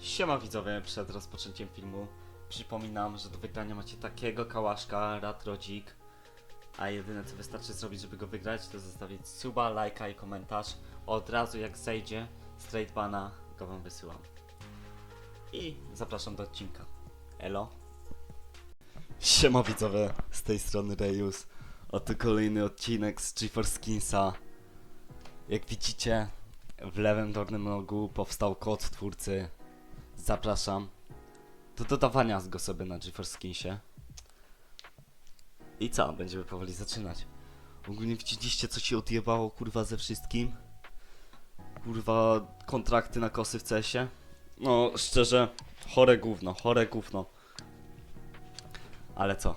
Siema widzowie, przed rozpoczęciem filmu przypominam, że do wygrania macie takiego kałaszka, Ratrodzik, a jedyne co wystarczy zrobić, żeby go wygrać, to zostawić suba, lajka i komentarz. Od razu jak zejdzie, straight bana go wam wysyłam. I zapraszam do odcinka. Elo. Siema widzowie, z tej strony Rejus. Oto kolejny odcinek z GeForce Skinsa. Jak widzicie, w lewym dolnym rogu powstał kod twórcy. Zapraszam do dodawania go sobie na GeForce Skinsie. I co? Będziemy powoli zaczynać. Ogólnie widzieliście co się odjebało kurwa ze wszystkim? Kurwa kontrakty na kosy w CS-ie? No szczerze, chore gówno, chore gówno. Ale co?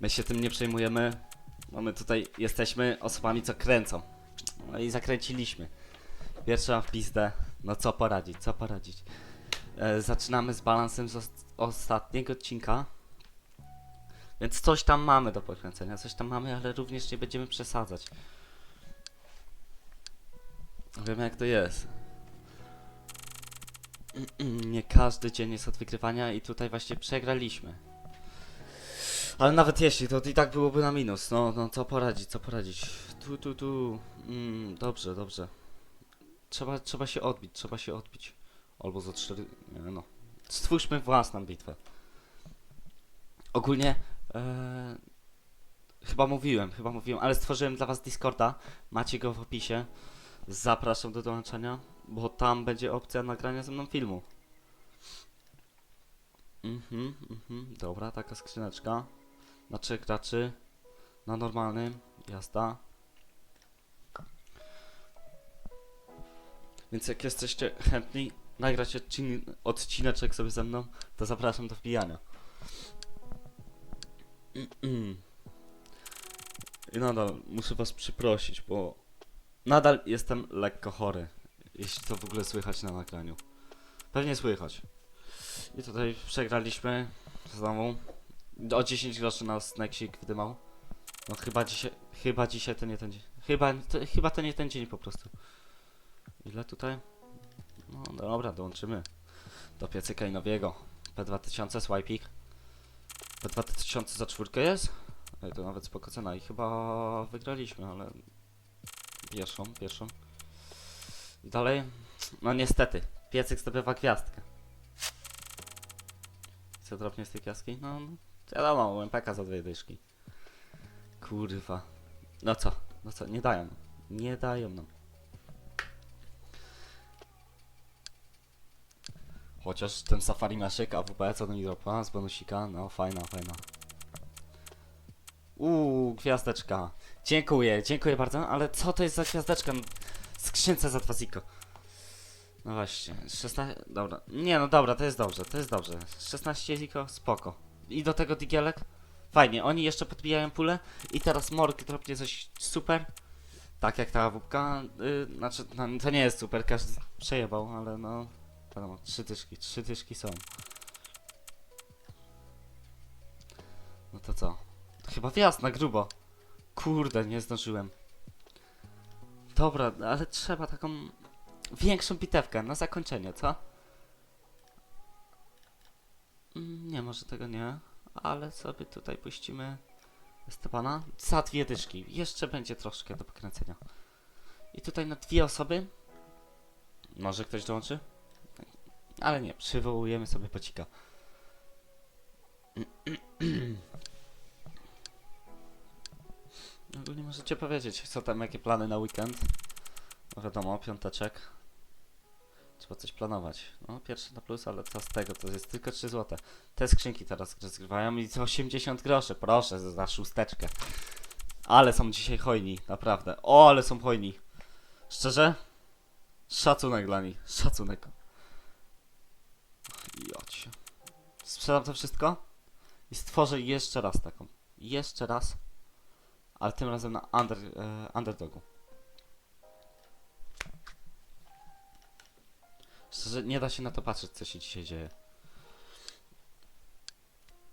My się tym nie przejmujemy. My tutaj jesteśmy osobami co kręcą. No i zakręciliśmy. Pierwsza w pizdę. No co poradzić, co poradzić. E, zaczynamy z balansem z os- ostatniego odcinka. Więc coś tam mamy do poświęcenia, coś tam mamy, ale również nie będziemy przesadzać. Wiemy jak to jest. Nie każdy dzień jest od wygrywania i tutaj właśnie przegraliśmy. Ale nawet jeśli, to i tak byłoby na minus. No, no co poradzić, co poradzić. Tu, tu, tu. Mm, dobrze, dobrze. Trzeba, trzeba się odbić, trzeba się odbić. Albo za cztery. Nie no. Stwórzmy własną bitwę. Ogólnie. E, chyba mówiłem, chyba mówiłem, ale stworzyłem dla was Discorda. Macie go w opisie. Zapraszam do dołączenia, bo tam będzie opcja nagrania ze mną filmu. Mhm, mhm. Dobra, taka skrzyneczka. Na trzech graczy. Na normalnym. Jazda. Więc jak jesteście chętni nagrać odcin odcineczek sobie ze mną, to zapraszam do wbijania. I nadal muszę was przyprosić, bo nadal jestem lekko chory. Jeśli to w ogóle słychać na nagraniu. Pewnie słychać. I tutaj przegraliśmy znowu. O 10 groszy nas Nexik wydymał. No chyba dzisiaj, chyba dzisiaj to nie ten dzień. Chyba, to, chyba to nie ten dzień po prostu. Ile tutaj? No dobra, dołączymy. Do piecyka i nowiego. P2000 Swipik. P2000 za czwórkę jest? Ej, to nawet spoko cena i chyba wygraliśmy, ale... Pierwszą, pierwszą. I dalej? No niestety. Piecyk zdobywa gwiazdkę. Co drobnie z tej gwiazdki? No, no wiadomo, UMPK za dwie dyszki. Kurwa. No co? No co? Nie dają. Nie dają nam. Chociaż ten Safari Meszek AWP, co do mi dropa z bonusika, no fajna, fajna. Uuu, gwiazdeczka. Dziękuję, dziękuję bardzo, ale co to jest za gwiazdeczka? Skrzynce za dwa ziko. No właśnie, 16, dobra. Nie no dobra, to jest dobrze, to jest dobrze. 16 ziko, spoko. I do tego digielek? Fajnie, oni jeszcze podbijają pulę i teraz Morg dropnie coś super. Tak jak ta łupka, yy, znaczy no, to nie jest super, każdy przejebał, ale no wiadomo, trzy dyszki, trzy dyszki są. No to co? To chyba wjazd na grubo. Kurde, nie zdążyłem. Dobra, ale trzeba taką większą bitewkę na zakończenie, co? Mm, Nie, może tego nie, ale sobie tutaj puścimy Stepana. Za dwie dyszki. Jeszcze będzie troszkę do pokręcenia. I tutaj na dwie osoby. Może ktoś dołączy? Ale nie, przywołujemy sobie pocika. Ogólnie możecie powiedzieć, co tam, jakie plany na weekend. No wiadomo, piąteczek. Trzeba coś planować. No, pierwszy na plus, ale co z tego? To jest tylko 3 złote. Te skrzynki teraz rozgrywają i to 80 groszy. Proszę, za szósteczkę. Ale są dzisiaj hojni, naprawdę. O, ale są hojni. Szczerze? Szacunek dla nich. Szacunek. Sprzedam to wszystko i stworzę jeszcze raz taką. Jeszcze raz. Ale tym razem na under, e, underdogu. Szczerze, nie da się na to patrzeć, co się dzisiaj dzieje.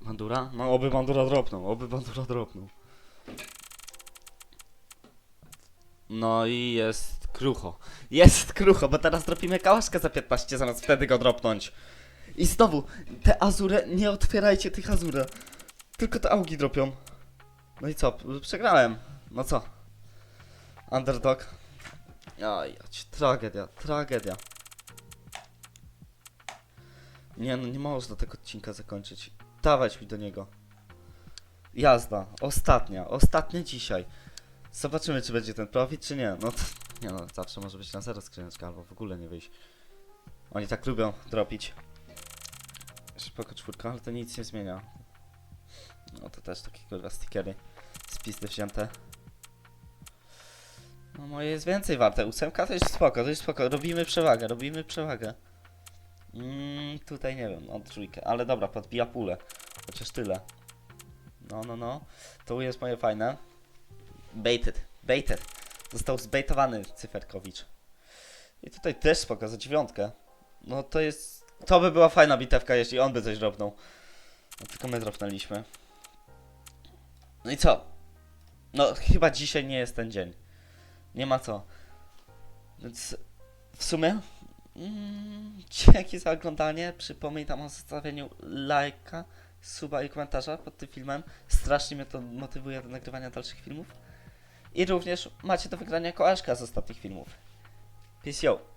Bandura? No, oby Bandura dropnął, oby Bandura dropnął. No i jest krucho. Jest krucho, bo teraz dropimy kałaszka za 15 zamiast wtedy go dropnąć. I znowu, te azure, nie otwierajcie tych azure. Tylko te augi dropią. No i co? Przegrałem. No co? Underdog. Oj, tragedia, tragedia. Nie no, nie można tego odcinka zakończyć. Dawać mi do niego. Jazda, ostatnia, ostatnia dzisiaj. Zobaczymy, czy będzie ten profit, czy nie. No nie no, zawsze może być na zero skrzyneczka, albo w ogóle nie wyjść. Oni tak lubią dropić. Spoko czwórka, ale to nic nie zmienia. No to też takie kurwa stickery z wzięte. No moje jest więcej warte. Ósemka to jest spoko, to jest spoko. Robimy przewagę, robimy przewagę. Mm, tutaj nie wiem, no trójkę, ale dobra, podbija pulę. Chociaż tyle. No, no, no. To jest moje fajne. Baited, baited. Został zbaitowany Cyferkowicz. I tutaj też spoko, za dziewiątkę. No to jest... To by była fajna bitewka, jeśli on by coś dropnął. No tylko my dropnęliśmy. No i co? No chyba dzisiaj nie jest ten dzień. Nie ma co. Więc w sumie... Mm, dzięki za oglądanie. Przypominam o zostawieniu lajka, suba i komentarza pod tym filmem. Strasznie mnie to motywuje do nagrywania dalszych filmów. I również macie do wygrania kołaszka z ostatnich filmów. Peace yo.